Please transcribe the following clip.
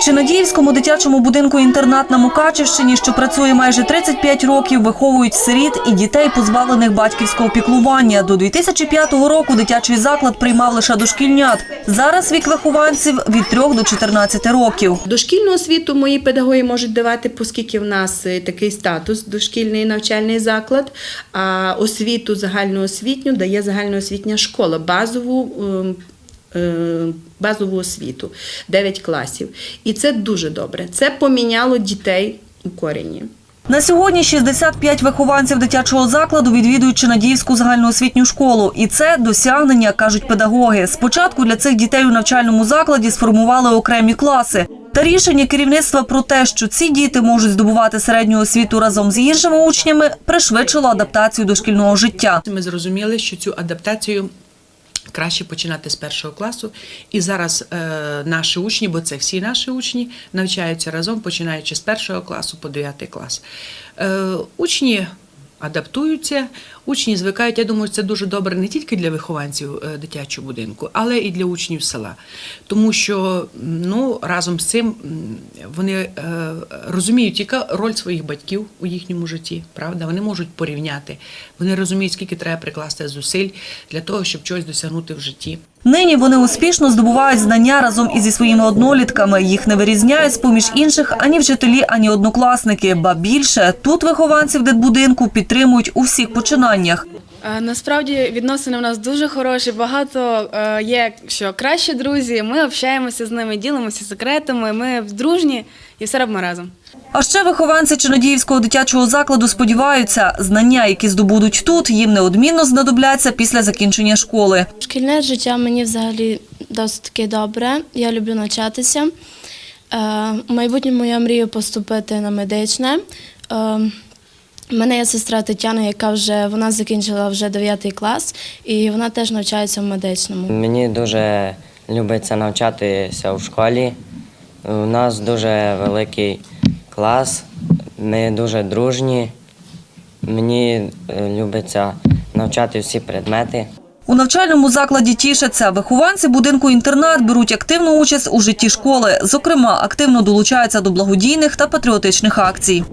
В Чинадіївському дитячому будинку інтернат на Мукачівщині, що працює майже 35 років, виховують сиріт і дітей, позбавлених батьківського піклування. До 2005 року дитячий заклад приймав лише дошкільнят. Зараз вік вихованців від 3 до 14 років. Дошкільну освіту мої педагоги можуть давати, оскільки в нас е, такий статус дошкільний навчальний заклад. А освіту загальноосвітню дає загальноосвітня школа, базову. Е, Базову освіту 9 класів. І це дуже добре. Це поміняло дітей у корені. На сьогодні 65 вихованців дитячого закладу відвідують Чинадіївську загальноосвітню школу. І це досягнення, кажуть педагоги. Спочатку для цих дітей у навчальному закладі сформували окремі класи. Та рішення керівництва про те, що ці діти можуть здобувати середню освіту разом з іншими учнями, пришвидшило адаптацію до шкільного життя. Ми зрозуміли, що цю адаптацію краще починати з першого класу. І зараз е, наші учні, бо це всі наші учні, навчаються разом, починаючи з першого класу по 9 клас. Е, учні адаптуються, учні звикають. Я думаю, це дуже добре не тільки для вихованців е, дитячого будинку, але і для учнів села. Тому що ну, разом з цим вони е, розуміють, яка роль своїх батьків у їхньому житті, правда? Вони можуть порівняти, вони розуміють, скільки треба прикласти зусиль для того, щоб чогось досягнути в житті. Нині вони успішно здобувають знання разом із зі своїми однолітками. Їх не вирізняють з поміж інших ані вчителі, ані однокласники. Ба більше тут вихованців дитбудинку підтримують у всіх починаннях. Е, Насправді відносини у нас дуже хороші. Багато е, є що кращі друзі. Ми общаємося з ними, ділимося секретами. Ми дружні і все робимо разом. А ще вихованці Чинодіївського дитячого закладу сподіваються, знання, які здобудуть тут, їм неодмінно знадобляться після закінчення школи. Шкільне життя мені взагалі досить таки добре. Я люблю навчатися. Е, У майбутньому я мрію поступити на медичне. У мене є сестра Тетяна, яка вже вона закінчила вже 9 клас, і вона теж навчається в медичному. Мені дуже любиться навчатися в школі. У нас дуже великий клас, ми дуже дружні. Мені е, любиться навчати всі предмети. У навчальному закладі тішаться. Вихованці будинку інтернат беруть активну участь у житті школи. Зокрема, активно долучаються до благодійних та патріотичних акцій.